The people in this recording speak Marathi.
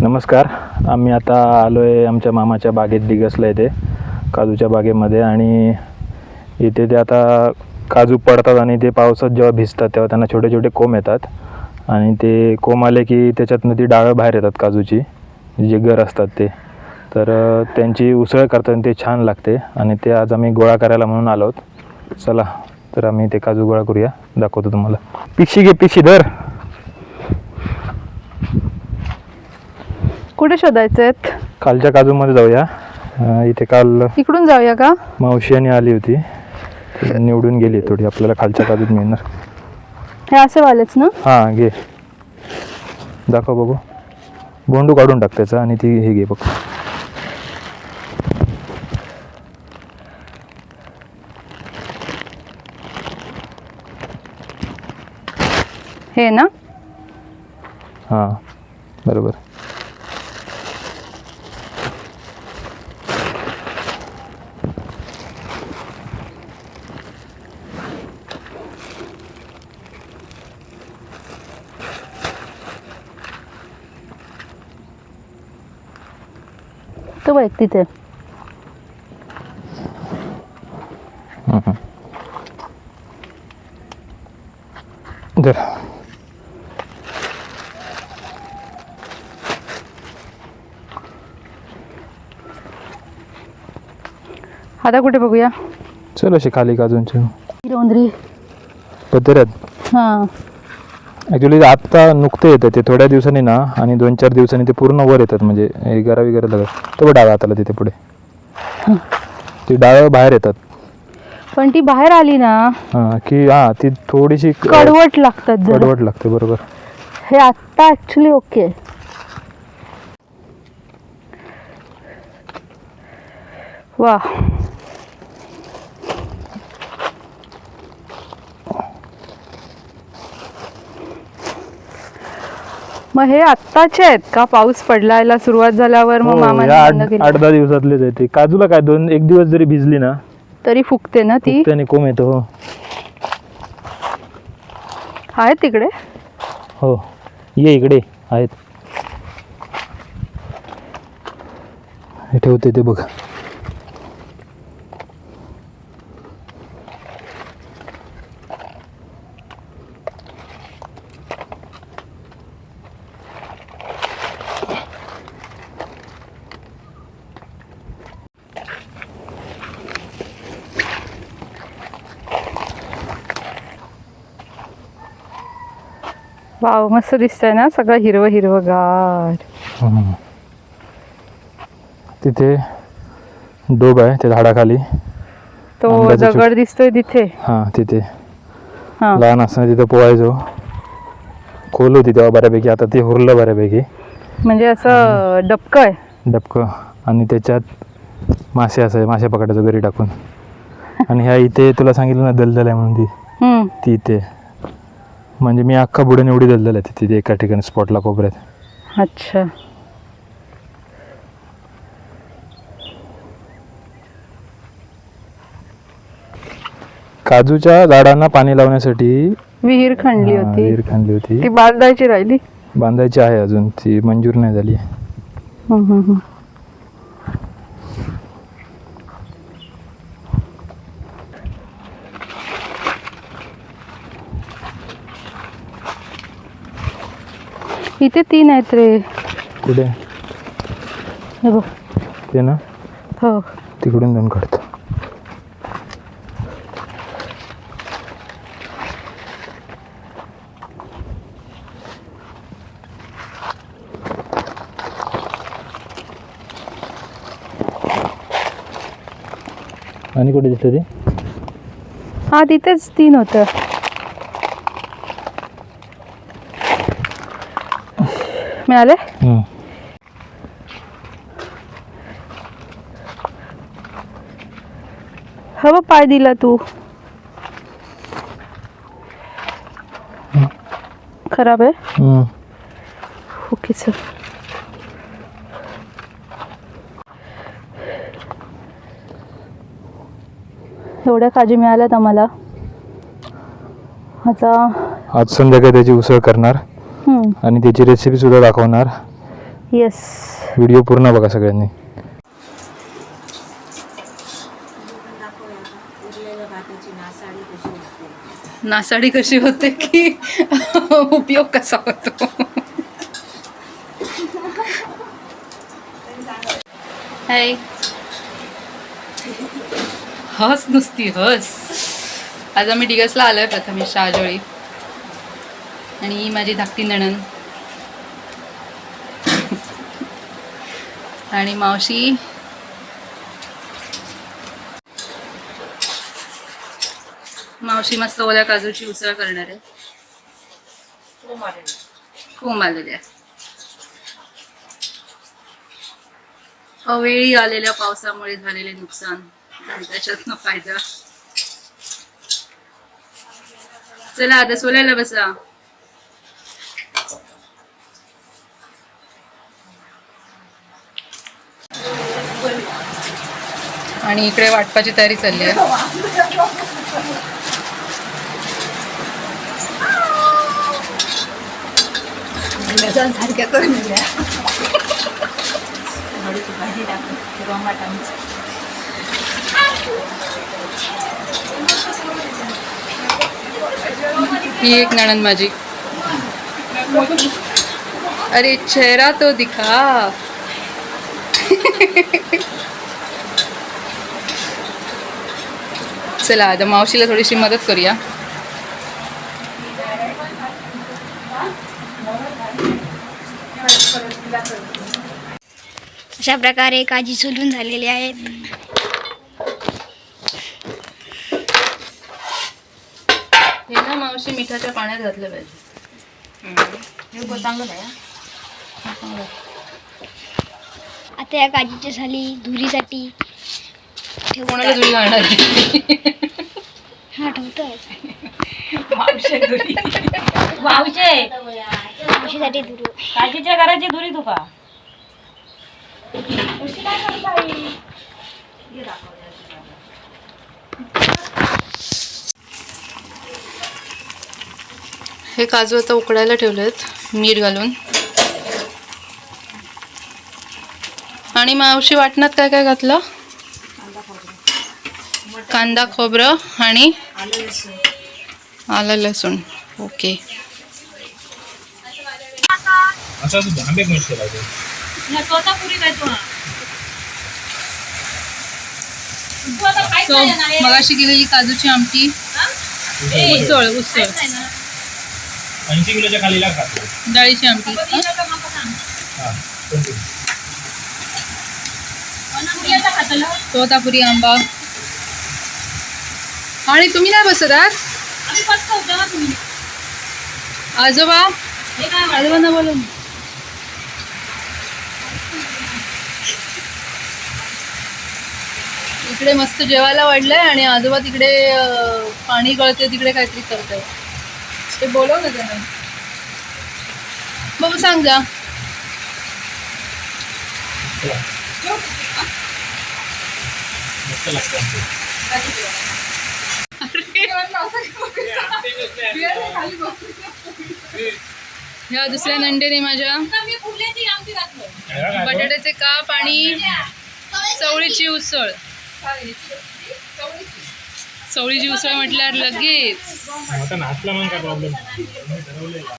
नमस्कार. आम्ही आता आलो आहे आमच्या मामाच्या बागेत डिगसला येते काजूच्या बागेमध्ये आणि इथे ते आता काजू पडतात आणि ते पावसात जेव्हा भिजतात तेव्हा त्यांना छोटे छोटे कोंब येतात. आणि ते कोंब आले की त्याच्यातनं ती डाळं बाहेर येतात काजूची जे गर असतात ते. तर त्यांची उसळ करताना ते छान लागते आणि ते आज आम्ही गोळा करायला म्हणून आलो आहोत. चला तर आम्ही ते काजू गोळा करूया दाखवतो तुम्हाला. पिक्षी घे पिक्षी धर. कुठे शोधायचे आहेत? कालच्या काजूमध्ये जाऊया. अं, इथे काल इकडून जाऊया का? मावशी आणि आली होती. ती निवडून गेली थोडी आपल्याला खालच्या काजूत मिळणार. हे असे वालेच ना? हां घे. दाखव बघू. बोंडू काढून टाक त्याचा आणि ती हे घे बघ. हे ना? हां बरोबर. तो बघ तिथे आता कुठे बघूया? चल असे खाली काजूंचे रोंदरी पत्र्यात हां. ॲक्च्युली आत्ता नुकते येतं ते थोड्या दिवसांनी ना आणि दोन चार दिवसांनी ते पूर्ण वर येतात म्हणजे हे गरा वगैरे लागत तो डाव्या हाताला तिथे पुढे. ती डाव्या बाहेर येतात. पण ती बाहेर आली ना हां की हां ती थोडीशी कडवट लागतात जरा. कडवट लागते बरोबर. हे आत्ता ऍक्च्युली ओके वा मग हे आत्ताचे आहेत का? पाऊस पडलायला सुरुवात झाल्यावर मग हो, मामाने या बंद आठ आठ दहा दिवसातलेच आहे ते. काजूला काय दोन एक दिवस जरी भिजली ना तरी फुकते ना ती? त्याने कोंब येतो हो. आहे तिकडे? हो. ये इकडे आहेत. हे ठेवते ते बघ. वाव मस्त दिसतंय ना सगळं हिरवं हिरवगार हम्म. तिथे डोब आहे त्या झाडाखाली. तो दगड दिसतोय तिथे. हां तिथे. हा. लहान असताना तिथं पोहायचो. खोल होती तेव्हा बऱ्यापैकी आता ते हुरलं बऱ्यापैकी. म्हणजे असं डबक आहे. डबकं. आणि त्याच्यात मासे असाय मासे पकडायचो घरी टाकून. आणि ह्या इथे तुला सांगितलं ना दलदल आहे म्हणून ती. हम्म. ती इथे. म्हणजे मी अख्खा बुडून एवढी दलदल आहे तिथे एका ठिकाणी स्पॉटला कोपऱ्यात अच्छा. काजूच्या झाडांना पाणी लावण्यासाठी विहीर खणली हा, होती. विहीर खणली होती. ती बांधायची राहिली? बांधायची आहे अजून ती मंजूर नाही झाली. हम्म, हम्म, हम्म. इथे तीन आहेत रे. कुठे? हे बघ. ते ना? हो. तिकडून जाऊन काढतो. आणि कुठे दिसतं ते? हा तिथेच तीन होत. मिळाले? हम्म. हवं पाय दिला तू. खराब आहे? हम्म. Okay sir. एवढ्या काजी मिळाल्यात आम्हाला. आता आज संध्याकाळी त्याची उसळ करणार. आणि त्याची रेसिपी सुद्धा दाखवणार. येस व्हिडिओ पूर्ण बघा सगळ्यांनी. नासाडी कशी होते की उपयोग कसा होतो? हाय हस नुसती हस. आज आम्ही डिगसला आलोय प्रथमेश शहाजोळी. आणि ही माझी धाकटी नणन आणि मावशी. मावशी मस्त ओल्या काजूची उसळ करणार आहे. खूप आलेल्या अवेळी आलेल्या पावसामुळे झालेले नुकसान. त्याच्यातनं फायदा. चला आता सोलायला बसा. आणि इकडे वाटपाची तयारी चालली आहे. ही एक नणन माझी. अरे चेहरा तो दिखा. चला आता मावशीला थोडीशी मदत करूया. अशा प्रकारे काजी सोलून झालेली आहेत. हे ना मावशी मिठाच्या पाण्यात घातलं पाहिजे. आता या काजीच्या साली धुरीसाठी कोणाला घालणार हा मावशे काजीच्या घराची धुरी तुका हे काजू आता उकडायला ठेवलेत मीठ घालून. आणि मावशी वाटणात काय काय घातलं? कांदा खोबरं आणि आलं लसूण. ओके. तोतापुरी काय तू सो मगाशी केलेली काजूची आमटी. उसळ. उसळ ऐंशी किलोच्या खातो. डाळीची आमटी. तोतापुरी आंबा. आणि तुम्ही नाही बसत आहात आजोबा? आजोबांना बोलून इकडे मस्त जेवायला वाढलंय आणि आजोबा तिकडे पाणी गळते तिकडे काहीतरी करताय. ते बोलव ना त्यांना. बाबू सांग जा. ह्या दुसऱ्या नंडेने माझ्या बटाट्याचे काप आणि चवळीची उसळ. चवळीची उसळ म्हटल्यावर लगेच.